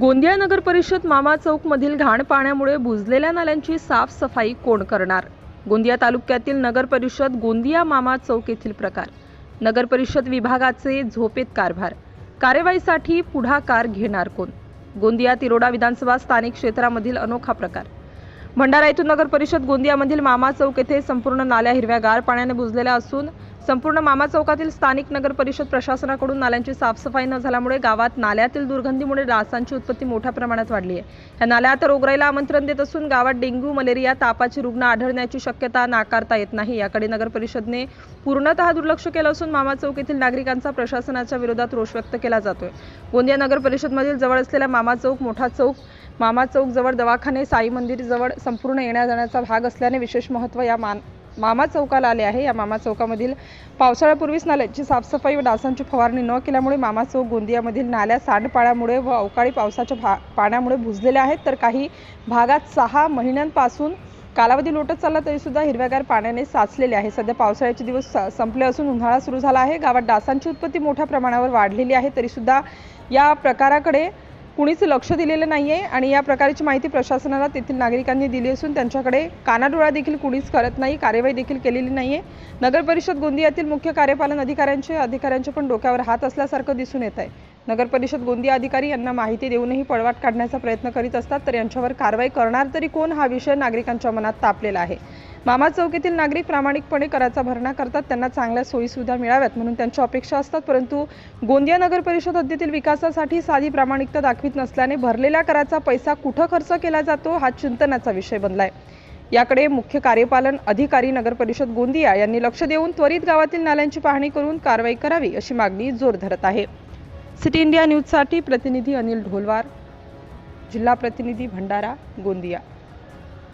गोंदिया नगर परिषद मामा चौकमधील घाण पाण्यामुळे बुजलेल्या नाल्यांची साफसफाई कोण करणार? गोंदिया तालुक्यातील नगर परिषद गोंदिया मामा चौक येथील प्रकार. नगर परिषद विभागाचे झोपेत कारभार. कार्यवाहीसाठी पुढाकार घेणार कोण? गोंदिया तिरोडा विधानसभा स्थानिक क्षेत्रामधील अनोखा प्रकार. भंडारा येथून नगर परिषद गोंदियामधील मामा चौक येथे संपूर्ण नाल्या हिरव्यागार पाण्याने बुजलेल्या असून संपूर्ण मामा चौकातील स्थानिक नगर परिषद प्रशासनाकडून नाल्यांची साफसफाई न झाल्यामुळे गावात नाल्यातील दुर्गंधीमुळे डासांची उत्पत्ती मोठ्या प्रमाणात वाढली आहे. या नाल्या रोगराईला आमंत्रण देत असून गावात डेंग्यू मलेरिया तापाचे रुग्ण आढळण्याची शक्यता नाकारता येत नाही. याकडे नगर परिषदने पूर्णतः दुर्लक्ष केलं असून मामा चौक येथील नागरिकांचा प्रशासनाच्या विरोधात रोष व्यक्त केला जातोय. गोंदिया नगर परिषदमधील जवळ असलेल्या मामा चौक मोठा चौक मामा चौक जवळ दवाखाने साई मंदिर जवळ संपूर्ण येण्या जाण्याचा भाग असल्याने विशेष महत्त्व या मान मामा चौकाला आले आहे. या मामा चौकामधील पावसाळ्यापूर्वीच नाल्याची साफसफाई व डासांची फवारणी न केल्यामुळे मामा चौक गोंदियामधील नाल्या सांडपाण्यामुळे व अवकाळी पावसाच्या भा पाण्यामुळे भुजलेल्या आहेत. तर काही भागात सहा महिन्यांपासून कालावधी लोटत चालला तरीसुद्धा हिरव्यागार पाण्याने साचलेले आहे. सध्या पावसाळ्याचे दिवस संपले असून उन्हाळा सुरू झाला आहे. गावात डासांची उत्पत्ती मोठ्या प्रमाणावर वाढलेली आहे. तरीसुद्धा या प्रकाराकडे कुणीच लक्ष दिलेलं नाही आहे आणि या प्रकारची माहिती प्रशासनाला तेथील नागरिकांनी दिली असून त्यांच्याकडे कानाडोळा देखील कुणीच करत नाही कार्यवाही देखील केलेली नाही आहे नगरपरिषद गोंदियातील मुख्य कार्यपालन अधिकाऱ्यांचे अधिकाऱ्यांचे पण डोक्यावर हात असल्यासारखं दिसून येत आहे नगरपरिषद गोंदिया अधिकारी यांना माहिती देऊनही पळवाट काढण्याचा प्रयत्न करीत असतात तर यांच्यावर कारवाई करणार तरी कोण हा विषय नागरिकांच्या मनात तापलेला आहे. मामा चौकीतील नागरिक प्रामाणिकपणे कराचा भरणा करतात त्यांना चांगल्या सोयीसुविधा मिळाव्यात म्हणून त्यांच्या अपेक्षा असतात परंतु गोंदिया नगर परिषद हद्दीतील विकासासाठी साधी प्रामाणिकता दाखवित नसल्याने भरलेल्या कराचा पैसा कुठं खर्च केला जातो हा चिंतनाचा विषय बनलाय. याकडे मुख्य कार्यपालन अधिकारी नगर परिषद गोंदिया यांनी लक्ष देऊन त्वरित गावातील नाल्यांची पाहणी करून कारवाई करावी अशी मागणी जोर धरत आहे. सिटी इंडिया न्यूजसाठी प्रतिनिधी अनिल ढोलवार जिल्हा प्रतिनिधी भंडारा गोंदिया.